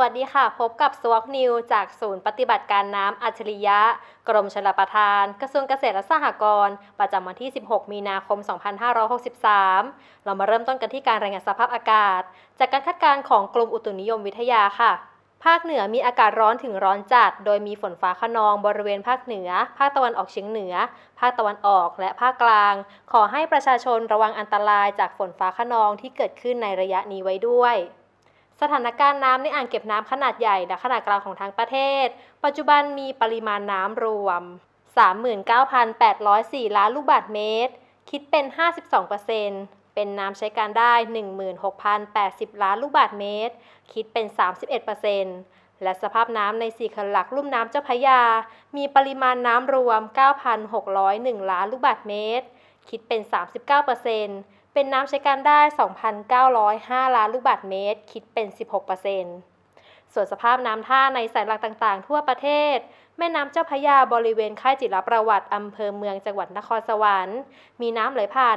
สวัสดีค่ะ พบกับสวอกนิวจากศูนย์ปฏิบัติการน้ำอัจฉริยะ กรมชลประทาน กระทรวงเกษตรและสหกรณ์ประจำวันที่ 16 มีนาคม 2563 เรามาเริ่มต้นกันที่การรายงานสภาพอากาศ จากการคาดการณ์ของกรมอุตุนิยมวิทยาค่ะ ภาคเหนือมีอากาศร้อนถึงร้อนจัด โดยมีฝนฟ้าขนองบริเวณภาคเหนือ ภาคตะวันออกเฉียงเหนือ ภาคตะวันออกและภาคกลาง ขอให้ประชาชนระวังอันตรายจากฝนฟ้าขนองที่เกิดขึ้นในระยะนี้ไว้ด้วย สถานการณ์น้ำในอ่างเก็บน้ำขนาดใหญ่และขนาดกลางของทั้งประเทศ ปัจจุบันมีปริมาณน้ำรวม 39,804 ล้านลูกบาศก์เมตร คิดเป็น 52% เป็นน้ำใช้การได้ 16,080 ล้านลูกบาศก์เมตร คิดเป็น 31%และสภาพน้ำในสี่ขันหลักลุ่มน้ำเจ้าพระยา มีปริมาณน้ำรวม 9,601 ล้านลูกบาศก์เมตร คิดเป็น 39%เป็นน้ำใช้การได้ 2,905 ล้านลูกบาศก์เมตร คิดเป็น 16% ส่วนสภาพน้ำท่าในสายหลักต่างๆ ทั่วประเทศ แม่น้ำเจ้าพระยาบริเวณค่ายจิรประวัติอำเภอเมืองจังหวัดนครสวรรค์ มีน้ำไหลผ่าน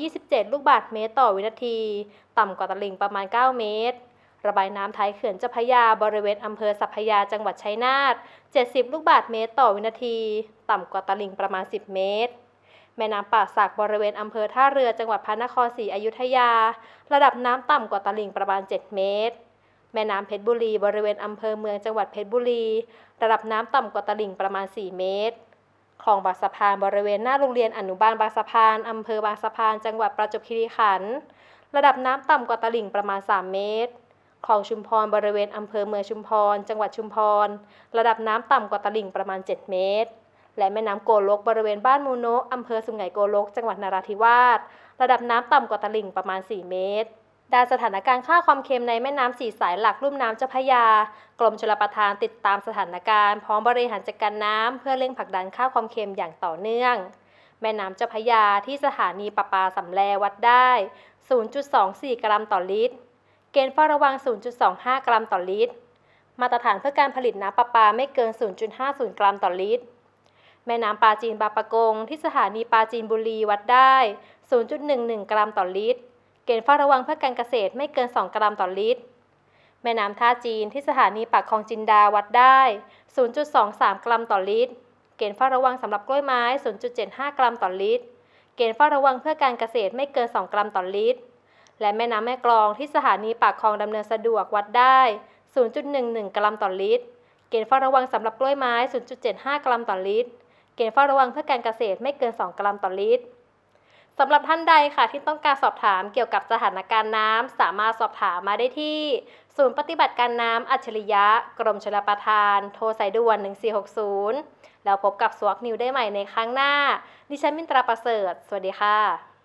127 ลูกบาศก์เมตรต่อวินาที ต่ำกว่าตลิ่งประมาณ 9 เมตร ระบายน้ำท้ายเขื่อนเจ้าพระยาบริเวณอำเภอสัพพยาจังหวัดชัยนาท 70 ลูกบาศก์เมตรต่อวินาที ต่ำกว่าตลิ่งประมาณ 10 เมตรแม่น้ำป่าสักบริเวณอำเภอท่าเรือจังหวัดพระนครศรีอยุธยา ระดับน้ำต่ำกว่าตลิ่งประมาณ 7 เมตร แม่น้ำเพชรบุรี บริเวณอำเภอเมืองจังหวัดเพชรบุรี ระดับน้ำต่ำกว่าตลิ่งประมาณ 4 เมตร คลองบางสะพานบริเวณหน้าโรงเรียนอนุบาลบางสะพานอำเภอบางสะพาน จังหวัดประจวบคีรีขันธ์ ระดับน้ำต่ำกว่าตลิ่งประมาณ 3 เมตร คลองชุมพรบริเวณอำเภอเมืองชุมพร จังหวัดชุมพร ระดับน้ำต่ำกว่าตลิ่งประมาณ 7 เมตร และแม่น้ำโกลกบริเวณบ้านมูโนะอำเภอสุไหงโกลก จังหวัดนราธิวาส ระดับน้ำต่ำกว่าตลิ่งประมาณ 4 เมตร ด้านสถานการณ์ค่าความเค็มในแม่น้ำสี่สายหลักลุ่มน้ำเจ้าพระยา กรมชลประทานติดตามสถานการณ์พร้อมบริหารจัดการน้ำเพื่อเร่งผลักดันค่าความเค็มอย่างต่อเนื่อง แม่น้ำเจ้าพระยาที่สถานีประปาสำแลวัดได้ 0.24 กรัมต่อลิตร เกณฑ์เฝ้าระวัง 0.25 กรัมต่อลิตร มาตรฐานเพื่อการผลิตน้ำประปาไม่เกิน 0.50 กรัมต่อลิตร แม่น้ำปลาจีนบางปะกง ที่สถานีปลาจีนบุรีวัดได้ 0.11 กรัมต่อลิตร เกณฑ์เฝ้าระวังเพื่อการเกษตรไม่เกิน 2 กรัมต่อลิตร แม่น้ำท่าจีนที่สถานีปากคลองจินดาวัดได้ 0.23 กรัมต่อลิตร เกณฑ์เฝ้าระวังสำหรับกล้วยไม้ 0.75 กรัมต่อลิตร เกณฑ์เฝ้าระวังเพื่อการเกษตรไม่เกิน 2 กรัมต่อลิตร และแม่น้ำแม่กลองที่สถานีปากคลองดำเนินสะดวกวัดได้ 0.11 กรัมต่อลิตร เกณฑ์เฝ้าระวังสำหรับกล้วยไม้ 0.75 กรัมต่อลิตร เกณฑ์เฝ้าระวังเพื่อการเกษตรไม่เกิน 2 กรัมต่อลิตร สำหรับท่านใดค่ะที่ต้องการสอบถามเกี่ยวกับสถานการณ์น้ำสามารถสอบถามมาได้ที่ ศูนย์ปฏิบัติการน้ำอัจฉริยะ กรมชลประทาน โทรสายด่วน 1460 แล้วพบกับสวกนิวได้ใหม่ในครั้งหน้า ดิฉันมินตราประเสริฐ สวัสดีค่ะ